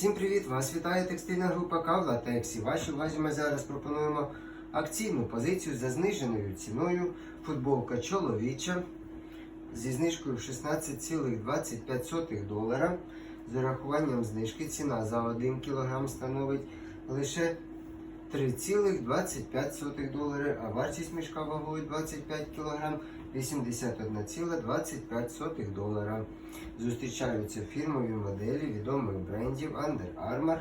Всім привіт! Вас вітає текстильна група Кавла Тексі. Вашій увазі ми зараз пропонуємо акційну позицію за зниженою ціною. Футболка чоловіча зі знижкою в 16,25 долара. З урахуванням знижки ціна за 1 кг становить лише 3,25 долари, а вартість мішка вагою 25 кг 81,25 долара. Зустрічаються фірмові моделі відомих брендів Under Armour.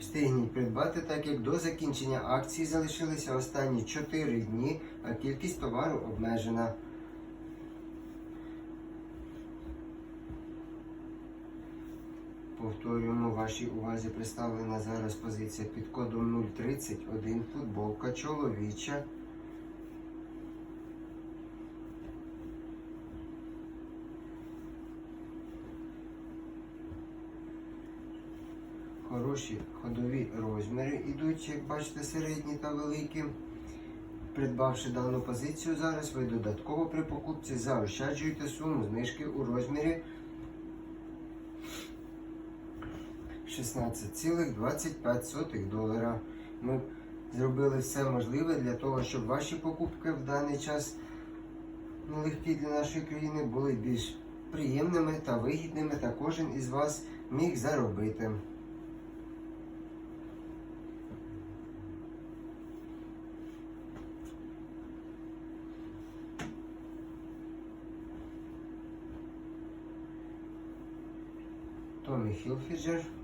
Встигніть придбати, так як до закінчення акції залишилися останні 4 дні, а кількість товару обмежена. Повторюємо, вашій увазі представлена зараз позиція під кодом 031 футболка чоловіча. Хороші ходові розміри йдуть, як бачите, середні та великі. Придбавши дану позицію зараз, ви додатково при покупці заощаджуєте суму знижки у розмірі 16,25 долара. Ми зробили все можливе для того, щоб ваші покупки в даний час нелегкі для нашої країни були більш приємними та вигідними, та кожен із вас міг заробити. Томі Хілфіджер.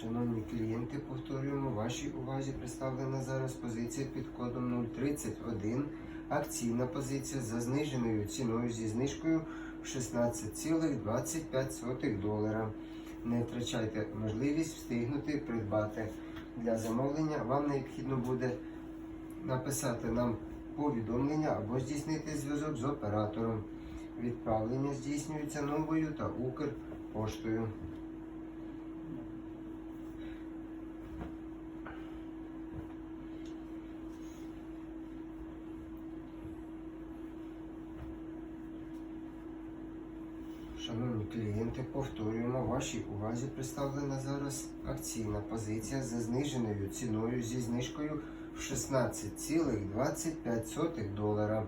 Шановні клієнти, повторюємо, вашій увазі представлена зараз позиція під кодом 031. Акційна позиція за зниженою ціною зі знижкою 16,25 долара. Не втрачайте можливість встигнути придбати. Для замовлення вам необхідно буде написати нам повідомлення або здійснити зв'язок з оператором. Відправлення здійснюється новою та Укрпоштою. Шановні клієнти, повторюємо, вашій увазі представлена зараз акційна позиція за зниженою ціною зі знижкою в 16,25 долара.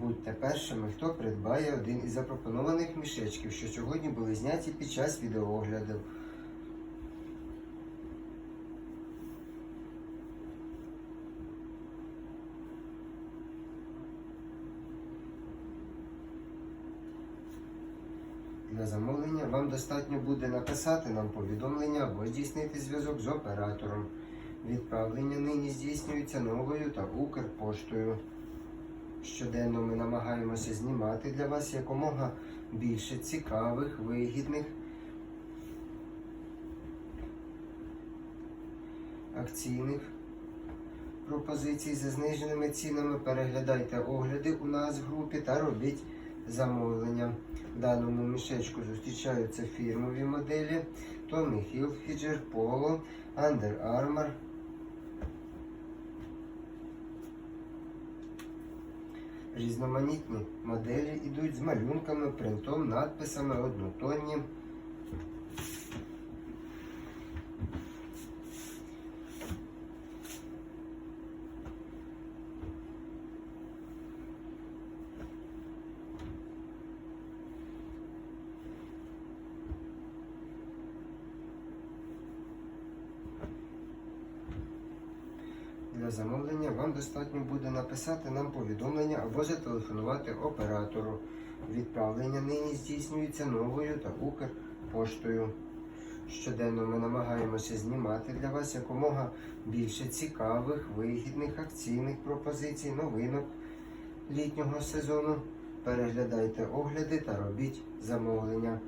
Будьте першими, хто придбає один із запропонованих мішечків, що сьогодні були зняті під час відеоогляду. Для замовлення вам достатньо буде написати нам повідомлення або здійснити зв'язок з оператором. Відправлення нині здійснюється новою та Укрпоштою. Щоденно ми намагаємося знімати для вас якомога більше цікавих, вигідних акційних пропозицій за зниженими цінами. Переглядайте огляди у нас в групі та робіть замовлення. В даному мішечку зустрічаються фірмові моделі Tommy Hilfiger, Polo, Under Armour. Різноманітні моделі йдуть з малюнками, принтом, надписами, однотонні. Для замовлення вам достатньо буде написати нам повідомлення або зателефонувати оператору. Відправлення нині здійснюється новою та Укрпоштою. Щоденно ми намагаємося знімати для вас якомога більше цікавих, вигідних акційних пропозицій, новинок літнього сезону. Переглядайте огляди та робіть замовлення.